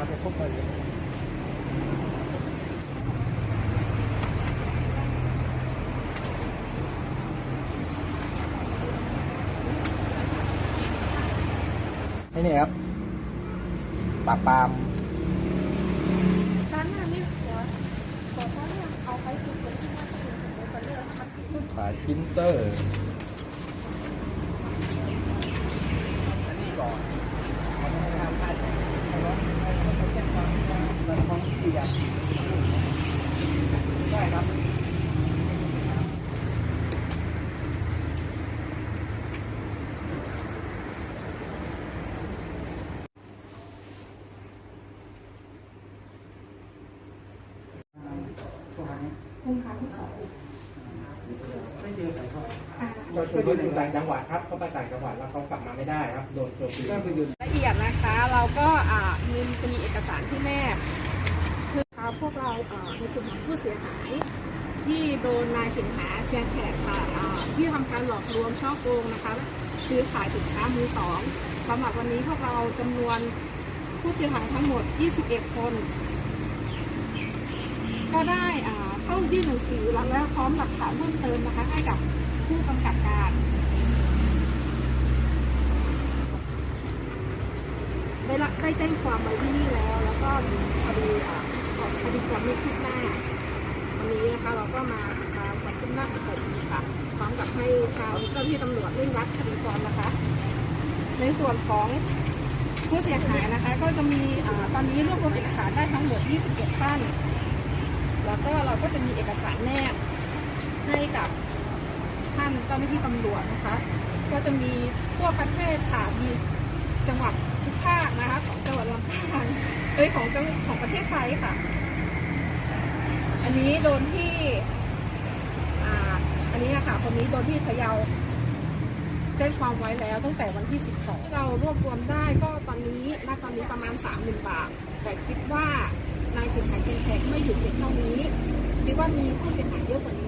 กไปเลยไอ้นี่ครับปราบปรามฉันน่ะไม่ขอขอฉันน่ะเอาไปสิบคนที่ว่าจะเป็นสมมติกันเรื่องมันคือขายพิมพ์เตอร์ อันนี้ก่อนเขาไม่ให้ทำค่าเขาร้องให้เขาแจ้งความเราฟ้ องที่อยากได้ครับคุณคะที่สองไม่เจอใครเขาอ่าเราชวนคนอยู่ต่างจังหวัดครับเขาไปต่างจังหวัดแล้วเขากลับมาไม่ได้ครับโดนโจมตีละเอียดนะคะ เราก็มีจะมีเอกสารที่แม่ พวกเราในกลุ่มของผู้เสียหาย ที่โดนนายสิงหาเชียงแขกค่ะที่ทำการหลอกลวงช่อโกงนะคะซื้อขายสินค้ามือสองสำหรับวันนี้พวกเราจำนวนผู้เสียหายทั้งหมด 21 คน ก็ได้อ่าเข้ายื่นหนังสือแล้วพร้อมหลักฐานเพิ่มเติมนะคะให้กับผู้กำกับการได้รับได้แจ้งความไว้ที่นี่แล้ว แล้วก็มีคดีอ่าของค ดีความไม่คืบหน้าวันนี้นะคะเราก็มาติดตามความคืบหน้าของผมค่ะพร้อมกับให้ทางเจ้าหน้าที่ตำรวจเร่งรัดคดีความนะคะ ในส่วนของผู้เสียหายนะคะ ก็จะมีอตอนนี้รวบรวมเอกสารได้ทั้งหมด21ท่านแล้วก็เราก็จะมีเอกสารแนบให้กับท่านเจ้าหน้าที่ตำรวจนะคะ ก็จะมีทั่วประเทศค่ะมีจังหวัดทุกภาคนะคะ ของจังหวัดลำพูนเอ้ยของจังของประเทศไทยค่ะ อันนี้โดนที่ อ่า อันนี้นะคะคนนี้โดนที่พะเยาแจ้งความไว้แล้วตั้งแต่วันที่ 12 เรารวบรวมได้ก็ตอนนี้ณตอนนี้ประมาณ30,000บาท แต่คิดว่านายสินหายเชียงแขกไม่อยู่เพียงเท่านี้ คิดว่ามีผู้เสียหายเยอะกว่านี้